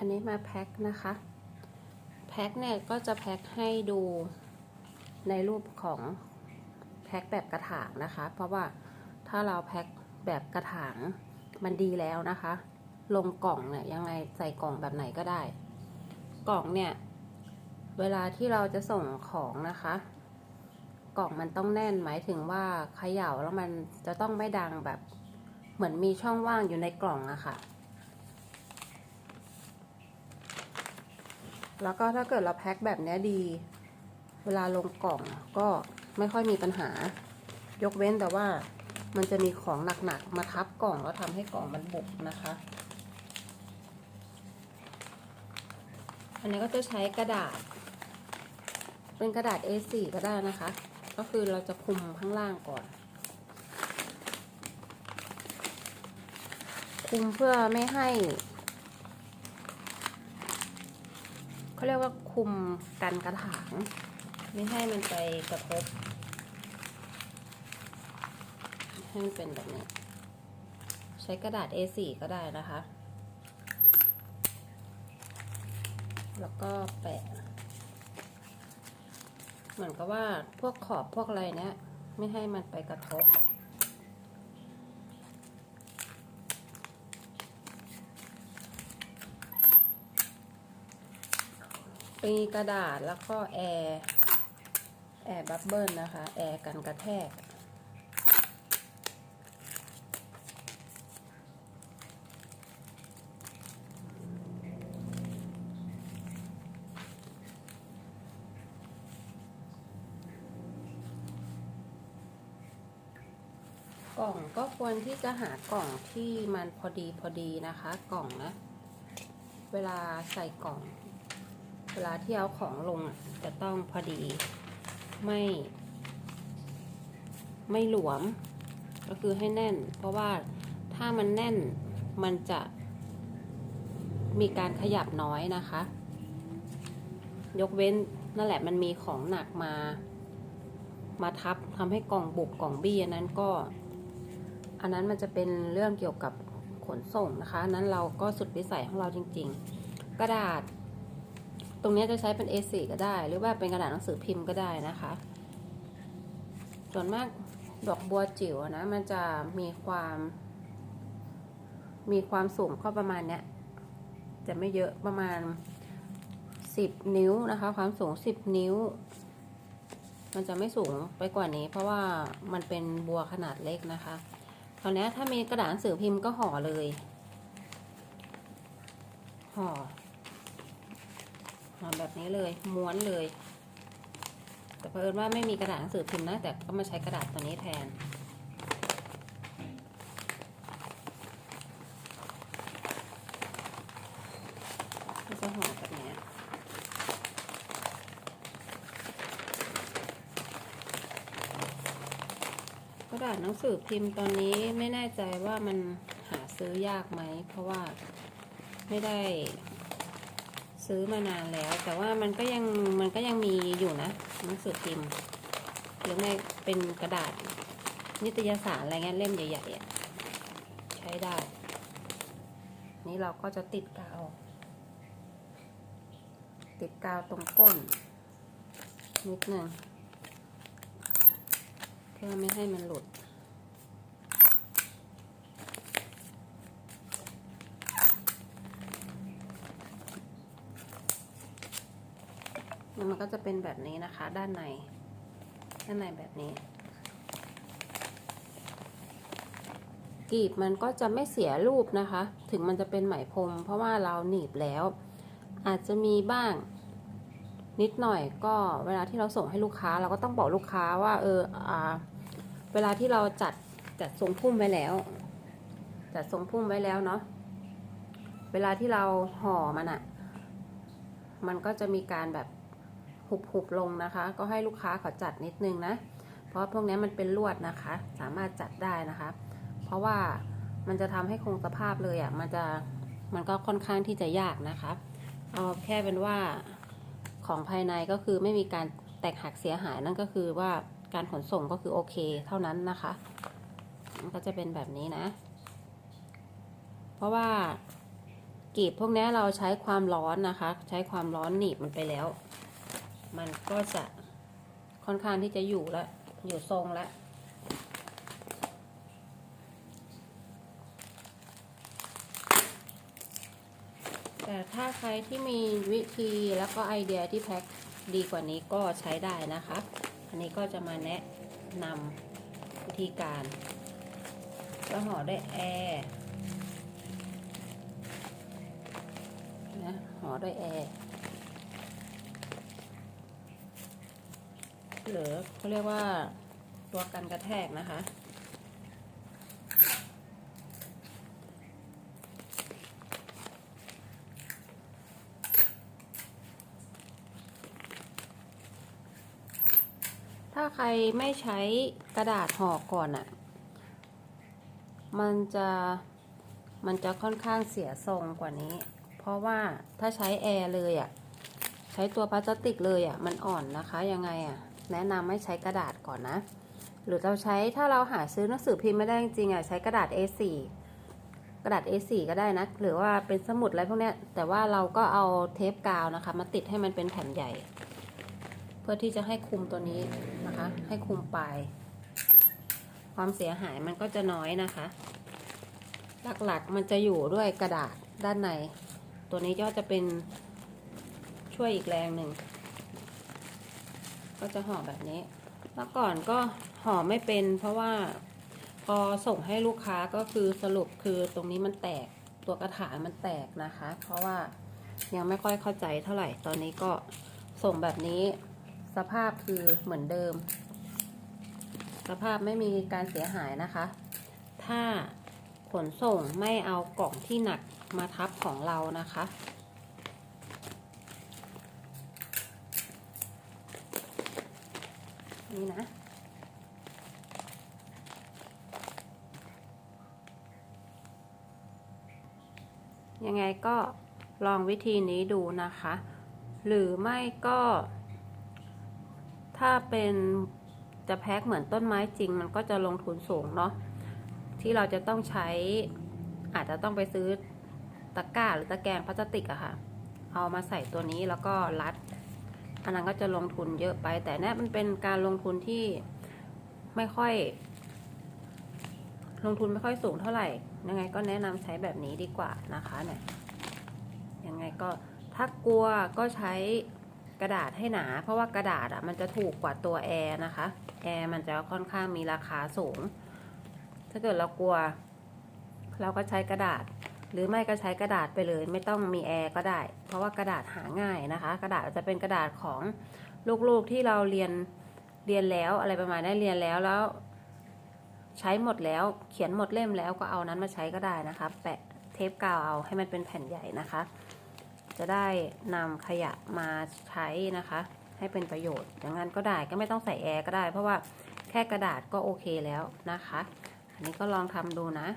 อันนี้มาแพ็คนะคะ แพ็คเนี่ยก็จะแพ็คให้ดูในรูปของแพ็คแบบกระถางนะคะ เพราะว่าถ้าเราแพ็คแบบกระถางมันดีแล้วนะคะ ลงกล่องเนี่ยยังไงใส่กล่องแบบไหนก็ได้ กล่องเนี่ย เวลาที่เราจะส่งของนะคะ กล่องมันต้องแน่นหมายถึงว่าเขย่าแล้วมันจะต้องไม่ดังแบบ เหมือนมีช่องว่างอยู่ในกล่องอะค่ะ แล้วก็ถ้าเกิดเราแพ็คแบบนี้ดี เวลาลงกล่องก็ไม่ค่อยมีปัญหา ยกเว้นแต่ว่ามันจะมีของหนักๆมาทับกล่องแล้วทำให้กล่องมันบุกนะคะ อันนี้ก็จะใช้กระดาษ เป็นกระดาษ A4 ก็ได้นะคะ ก็คือเราจะคุมข้างล่างก่อน คุมเพื่อไม่ให้ เขาเรียกว่าคุมกันกระถางไม่ให้มันไปกระทบให้มันเป็นแบบนี้ ใช้กระดาษ A4 ก็ได้นะคะ แล้วก็แปะ เหมือนกับว่าพวกขอบพวกอะไรเนี้ย ไม่ให้มันไปกระทบ ปีกระดาษแล้วก็แอร์แอร์บับเบิลนะคะ แอร์กันกระแทก กล่องก็ควรที่จะหากล่องที่มันพอดีพอดีนะคะ กล่องนะ เวลาใส่กล่อง เวลาที่เอาของลงอะจะต้องพอดีไม่ ไม่หลวม ก็คือให้แน่น เพราะว่าถ้ามันแน่นมันจะมีการขยับน้อยนะคะ ยกเว้นนั่นแหละมันมีของหนักมา มาทับทำให้กล่องบุบกล่องบี้อันนั้นก็ อันนั้นมันจะเป็นเรื่องเกี่ยวกับขนส่งนะคะ นั้นเราก็สุดวิสัยของเราจริง ๆ กระดาษ ตรงนี้จะใช้เป็น A4 ก็ได้ หรือว่าเป็นกระดาษหนังสือพิมพ์ก็ได้นะคะ ส่วนมากดอกบัวจิ๋วนะ มันจะมีความ มีความสูงก็ประมาณเนี้ย จะไม่เยอะประมาณ 10 นิ้วนะคะ ความสูง 10 นิ้ว มันจะไม่สูงไปกว่านี้ เพราะว่ามันเป็นบัวขนาดเล็กนะคะคราวนี้ถ้ามีกระดาษหนังสือพิมพ์ก็ห่อเลย ห่อ ห่อแบบนี้เลย ม้วนเลย แต่เพิ่นว่าไม่มีกระดาษหนังสือพิมพ์นะ แต่ก็มาใช้กระดาษตัวนี้แทน ก็จะห่อแบบนี้กระดาษหนังสือพิมพ์ตอนนี้ไม่แน่ใจว่ามันหาซื้อยากไหม เพราะว่าไม่ได้ ซื้อมานานแล้ว แต่ว่ามันก็ยังมันก็ยังมีอยู่นะหนังสือพิมพ์หรือไม่เป็นกระดาษ นิตยสารอะไรเงี้ยเล่มใหญ่ๆอะใช้ได้ นี่เราก็จะติดกาวติดกาวตรงก้น นิดหนึ่งเพื่อไม่ให้มันหลุด แล้ว มันก็จะเป็นแบบนี้นะคะ ด้านใน ด้านในแบบนี้กรีบมันก็จะไม่เสียรูปนะคะ ถึงมันจะเป็นไหมพรมเพราะว่าเราหนีบแล้ว อาจจะมีบ้างนิดหน่อยก็เวลาที่เราส่งให้ลูกค้าเราก็ต้องบอกลูกค้าว่า เอออ่า เวลาที่เราจัดจัดทรงพุ่มไว้แล้ว จัดทรงพุ่มไว้แล้วเนาะเวลาที่เราห่อมันอะมันก็จะมีการแบบ หุบหุบลงนะคะ ก็ให้ลูกค้าเขาจัดนิดนึงนะ เพราะพวกนี้มันเป็นลวดนะคะ สามารถจัดได้นะคะ เพราะว่ามันจะทำให้คงสภาพเลยอะ่ะ มันจะมันก็ค่อนข้างที่จะยากนะคะ เอาแค่เป็นว่าของภายในก็คือไม่มีการแตกหักเสียหายนั่นก็คือว่าการขนส่งก็คือโอเคเท่านั้นนะคะมันก็จะเป็นแบบนี้นะ เพราะว่ากีบพวกนี้เราใช้ความร้อนนะคะ ใช้ความร้อนหนีบมันไปแล้ว มันก็จะค่อนข้างที่จะอยู่แล้วอยู่ทรงแล้วแต่ถ้าใครที่มีวิธีแล้วก็ไอเดียที่แพ็คดีกว่านี้ก็ใช้ได้นะคะ อันนี้ก็จะมาแนะนำวิธีการก็ห่อด้วยแอร์นะห่อด้วยแอร์ หรือเขาเรียกว่าตัวกันกระแทกนะคะ ถ้าใครไม่ใช้กระดาษห่อก่อนอะ่ะ มันจะมันจะค่อนข้างเสียทรงกว่านี้ เพราะว่าถ้าใช้แอร์เลยอะ่ะ ใช้ตัวพลาสติกเลยอะ่ะ มันอ่อนนะคะยังไงอะ่ะ แนะนำให้ใช้กระดาษก่อนนะ หรือเราใช้ถ้าเราหาซื้อหนังสือพิมพ์ไม่ได้จริงๆอะใช้กระดาษ A4 กระดาษ A4 ก็ได้นะ หรือว่าเป็นสมุดอะไรพวกนี้แต่ว่าเราก็เอาเทปกาวนะคะ มาติดให้มันเป็นแผ่นใหญ่ เพื่อที่จะให้คุมตัวนี้นะคะ ให้คุมปลายความเสียหายมันก็จะน้อยนะคะ หลักๆมันจะอยู่ด้วยกระดาษด้านใน ตัวนี้ก็จะเป็นช่วยอีกแรงหนึ่ง ก็จะห่อแบบนี้เมื่อก่อนก็ห่อไม่เป็น เพราะว่าพอส่งให้ลูกค้าก็คือสรุปคือตรงนี้มันแตกตัวกระถางมันแตกนะคะ เพราะว่ายังไม่ค่อยเข้าใจเท่าไหร่ ตอนนี้ก็ส่งแบบนี้สภาพคือเหมือนเดิม สภาพไม่มีการเสียหายนะคะ ถ้าขนส่งไม่เอากล่องที่หนักมาทับของเรานะคะ นี่นะ ยังไงก็ลองวิธีนี้ดูนะคะ หรือไม่ก็ ถ้าเป็นจะแพ็คเหมือนต้นไม้จริง มันก็จะลงทุนสูงเนาะที่เราจะต้องใช้อาจจะต้องไปซื้อตะกร้าหรือตะแกรงพลาสติกอะค่ะ เอามาใส่ตัวนี้แล้วก็รัด อันนั้นก็จะลงทุนเยอะไป แต่นี่มันเป็นการลงทุนที่ไม่ค่อย ลงทุนไม่ค่อยสูงเท่าไหร่ ยังไงก็แนะนำใช้แบบนี้ดีกว่านะคะเนี่ยยังไงก็ถ้ากลัวก็ใช้กระดาษให้หนา เพราะว่ากระดาษอะมันจะถูกกว่าตัวแอร์นะคะ แอร์มันจะค่อนข้างมีราคาสูง ถ้าเกิดเรากลัว เราก็ใช้กระดาษ หรือไม่ก็ใช้กระดาษไปเลย ไม่ต้องมีแอร์ก็ได้ เพราะว่ากระดาษหาง่ายนะคะ กระดาษจะเป็นกระดาษของลูกๆที่เราเรียนเรียนแล้วอะไรประมาณนี้เรียนแล้วแล้ว ใช้หมดแล้วเขียนหมดเล่มแล้วก็เอานั้นมาใช้ก็ได้นะคะ แปะเทปกาวเอาให้มันเป็นแผ่นใหญ่นะคะ จะได้นำขยะมาใช้นะคะ ให้เป็นประโยชน์อย่างนั้นก็ได้ก็ไม่ต้องใส่แอร์ก็ได้ เพราะว่าแค่กระดาษก็โอเคแล้วนะคะ อันนี้ก็ลองทำดูนะ